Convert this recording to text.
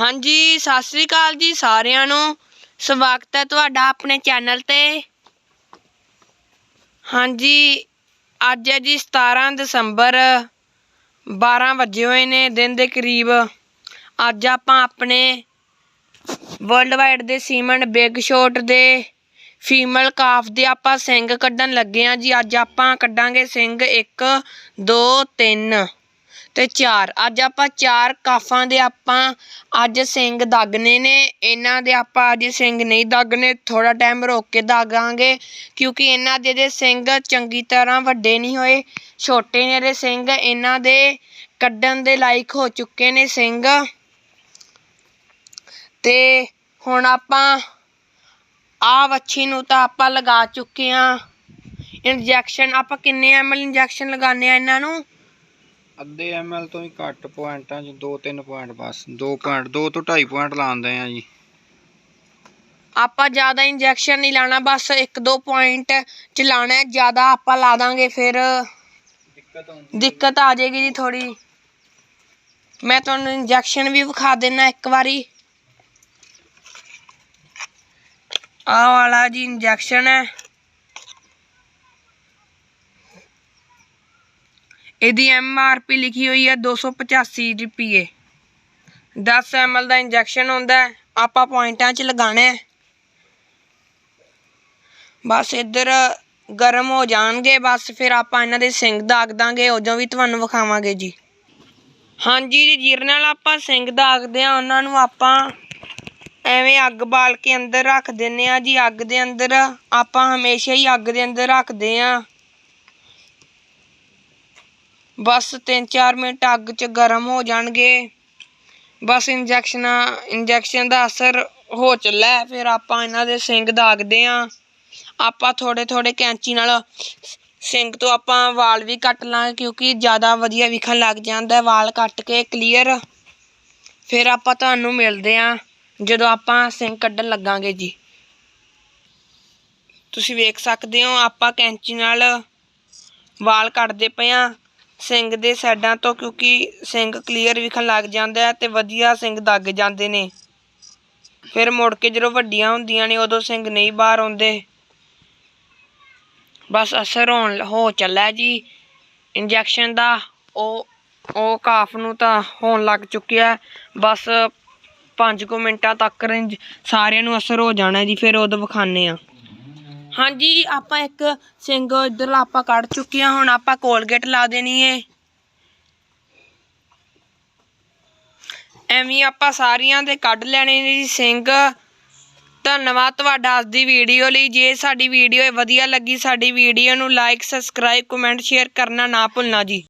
ਹਾਂਜੀ, ਸਤਿ ਸ੍ਰੀ ਅਕਾਲ ਜੀ ਸਾਰਿਆਂ ਨੂੰ। ਸਵਾਗਤ ਹੈ ਤੁਹਾਡਾ ਆਪਣੇ ਚੈਨਲ ਤੇ। ਹਾਂਜੀ, ਅੱਜ ਹੈ ਜੀ 17 ਦਸੰਬਰ 12 ਵਜੇ ਹੋਏ ਨੇ ਦਿਨ ਦੇ ਕਰੀਬ। ਅੱਜ ਆਪਾਂ ਆਪਣੇ ਵਰਲਡ ਵਾਈਡ ਦੇ ਸੀਮਨ ਬਿਗ ਸ਼ੋਟ ਦੇ ਫੀਮੇਲ ਕਾਫ ਦੇ ਆਪਾਂ ਸਿੰਘ ਕੱਢਣ ਲੱਗੇ ਆ ਜੀ। ਅੱਜ ਆਪਾਂ ਕੱਢਾਂਗੇ ਸਿੰਘ 1 2 3 ਤੇ 4 ਅੱਜ ਆਪਾਂ ਚਾਰ ਕਾਫਾਂ ਦੇ ਆਪਾਂ ਅੱਜ ਸਿੰਘ ਦਾਗਨੇ ਨੇ। ਇਹਨਾਂ ਦੇ ਆਪਾਂ ਅੱਜ ਸਿੰਘ ਨਹੀਂ ਦਾਗਨੇ ਥੋੜਾ ਟਾਈਮ ਰੋਕ ਕੇ ਦਾਗਾਂਗੇ ਕਿਉਂਕਿ ਇਹਨਾਂ ਦੇ ਦੇ ਸਿੰਘ ਚੰਗੀ ਤਰ੍ਹਾਂ ਵੱਡੇ ਨਹੀਂ ਹੋਏ, ਛੋਟੇ ਨੇ ਇਹਦੇ ਸਿੰਘ, ਇਹਨਾਂ ਦੇ ਕੱਢਣ ਦੇ ਲਾਇਕ ਹੋ ਚੁੱਕੇ ਨੇ ਸਿੰਘ। ਤੇ ਹੁਣ ਆਪਾਂ ਆ ਵੱਛੀ ਨੂੰ ਤਾਂ ਆਪਾਂ ਲਗਾ ਚੁੱਕੇ ਆ ਇੰਜੈਕਸ਼ਨ, ਆਪਾਂ ਕਿੰਨੇ ਐਮਐਲ ਇੰਜੈਕਸ਼ਨ ਲਗਾਉਂਦੇ ਆ ਇਹਨਾਂ ਨੂੰ? ਅੱਧੇ ਐਮਐਲ ਤੋਂ ਵੀ ਘੱਟ ਪੁਆਇੰਟਾਂ 'ਚ 2-3 ਪੁਆਇੰਟ ਬਸ 2 ਪੁਆਇੰਟ 2 ਤੋਂ 2.5 ਪੁਆਇੰਟ ਲਾਉਂਦੇ ਆ ਜੀ। ਆਪਾਂ ਜ਼ਿਆਦਾ ਇੰਜੈਕਸ਼ਨ ਨਹੀਂ ਲਾਣਾ ਬਸ 1-2 ਪੁਆਇੰਟ ਚ ਲਾਣਾ ਹੈ ਜ਼ਿਆਦਾ ਆਪਾਂ ਲਾ ਦਾਂਗੇ ਫਿਰ। ਦਿੱਕਤ ਆਉਂਦੀ ਦਿੱਕਤ ਆ ਜਾਏਗੀ ਜੀ ਥੋੜੀ ਮੈਂ ਤੁਹਾਨੂੰ ਇੰਜੈਕਸ਼ਨ ਵੀ ਵਿਖਾ ਦੇਣਾ ਇੱਕ ਵਾਰੀ। ਆਹ ਵਾਲਾ ਜੀ ਇੰਜੈਕਸ਼ਨ ਹੈ। ਇਹਦੀ ਐਮ ਆਰ ਪੀ ਲਿਖੀ ਹੋਈ ਹੈ 285 ਰੁਪਏ 10 ਐਮ ਦਾ ਇੰਜੈਕਸ਼ਨ ਹੁੰਦਾ ਆਪਾਂ ਪੁਆਇੰਟਾਂ 'ਚ ਲਗਾਣਾ ਹੈ। ਬਸ ਇੱਧਰ ਗਰਮ ਹੋ ਜਾਣਗੇ, ਬਸ ਫਿਰ ਆਪਾਂ ਇਹਨਾਂ ਦੇ ਸਿੰਗ ਦਾਗ ਦਾਂਗੇ, ਉਦੋਂ ਵੀ ਤੁਹਾਨੂੰ ਵਿਖਾਵਾਂਗੇ ਜੀ। ਹਾਂਜੀ ਜੀ, ਜਿਹਦੇ ਨਾਲ ਆਪਾਂ ਸਿੰਗ ਦਾਗਦੇ ਆ ਉਹਨਾਂ ਨੂੰ ਆਪਾਂ ਐਵੇਂ ਅੱਗ ਬਾਲ ਕੇ ਅੰਦਰ ਰੱਖ ਦਿੰਨੇ ਆ ਜੀ। ਅੱਗ ਦੇ ਅੰਦਰ ਆਪਾਂ ਹਮੇਸ਼ਾ ਹੀ ਅੱਗ ਦੇ ਅੰਦਰ ਰੱਖਦੇ ਆ ਬਸ 3-4 ਮਿੰਟ ਅੱਗ 'ਚ ਗਰਮ ਹੋ ਜਾਣਗੇ। ਬਸ ਇੰਜੈਕਸ਼ਨਾਂ, ਇੰਜੈਕਸ਼ਨ ਦਾ ਅਸਰ ਹੋ ਚੱਲਾ ਫਿਰ ਆਪਾਂ ਇਹਨਾਂ ਦੇ ਸਿੰਗ ਦਾਗਦੇ ਆ ਆਪਾਂ ਥੋੜੇ ਥੋੜੇ ਕੈਂਚੀ ਨਾਲ ਸਿੰਗ ਤੋਂ ਆਪਾਂ ਵਾਲ ਵੀ ਕੱਟ ਲਾਂਗੇ ਕਿਉਂਕਿ ਜ਼ਿਆਦਾ ਵਧੀਆ ਵਿਖਣ ਲੱਗ ਜਾਂਦਾ ਵਾਲ ਕੱਟ ਕੇ ਕਲੀਅਰ। ਫਿਰ ਆਪਾਂ ਤੁਹਾਨੂੰ ਮਿਲਦੇ ਆ ਜਦੋਂ ਆਪਾਂ ਸਿੰਗ ਕੱਢਣ ਲੱਗਾਂਗੇ ਜੀ। ਤੁਸੀਂ ਵੇਖ ਸਕਦੇ ਹੋ ਆਪਾਂ ਕੈਂਚੀ ਨਾਲ ਵਾਲ ਕੱਟਦੇ ਪਏ ਆ ਸਿੰਗ ਦੇ ਸਾਈਡਾਂ ਤੋਂ ਕਿਉਂਕਿ ਸਿੰਗ ਕਲੀਅਰ ਵਿਖਣ ਲੱਗ ਜਾਂਦਾ ਹੈ ਤੇ ਵਧੀਆ ਸਿੰਗ ਦੱਗ ਜਾਂਦੇ ਨੇ। ਫਿਰ ਮੁੜ ਕੇ ਜਦੋਂ ਵੱਡੀਆਂ ਹੁੰਦੀਆਂ ਨੇ, ਉਦੋਂ ਸਿੰਗ ਨਹੀਂ ਬਾਹਰ ਆਉਂਦੇ। ਬਸ ਅਸਰ ਹੋਣ ਹੋ ਚੱਲਾ ਜੀ। ਇੰਜੈਕਸ਼ਨ ਦਾ ਉਹ ਉਹ ਕਾਫ ਨੂੰ ਤਾਂ ਹੋਣ ਲੱਗ ਚੁੱਕਿਆ ਬਸ 5 ਕੁ ਮਿੰਟਾਂ ਤੱਕ ਇੰਜ- ਸਾਰਿਆਂ ਨੂੰ ਅਸਰ ਹੋ ਜਾਣਾ ਜੀ, ਫਿਰ ਉਦੋਂ ਵਿਖਾਣੇ ਆ ਹਾਂਜੀ, ਆਪਾਂ ਇੱਕ ਸਿੰਗ ਇੱਧਰ ਆਪਾਂ ਕੱਢ ਚੁੱਕੇ ਆ ਹੁਣ ਆਪਾਂ ਕੋਲਗੇਟ ਲਾ ਦੇਣੀ ਏ। ਐਵੇਂ ਆਪਾਂ ਸਾਰੀਆਂ ਦੇ ਕੱਢ ਲੈਣੇ ਨੇ ਜੀ ਸਿੰਘ ਧੰਨਵਾਦ ਤੁਹਾਡਾ ਅੱਜ ਦੀ ਵੀਡੀਓ ਲਈ। ਜੇ ਸਾਡੀ ਵੀਡੀਓ ਵਧੀਆ ਲੱਗੀ, ਸਾਡੀ ਵੀਡੀਓ ਨੂੰ ਲਾਈਕ ਸਬਸਕ੍ਰਾਈਬ ਕਮੈਂਟ ਸ਼ੇਅਰ ਕਰਨਾ ਨਾ ਭੁੱਲਣਾ ਜੀ।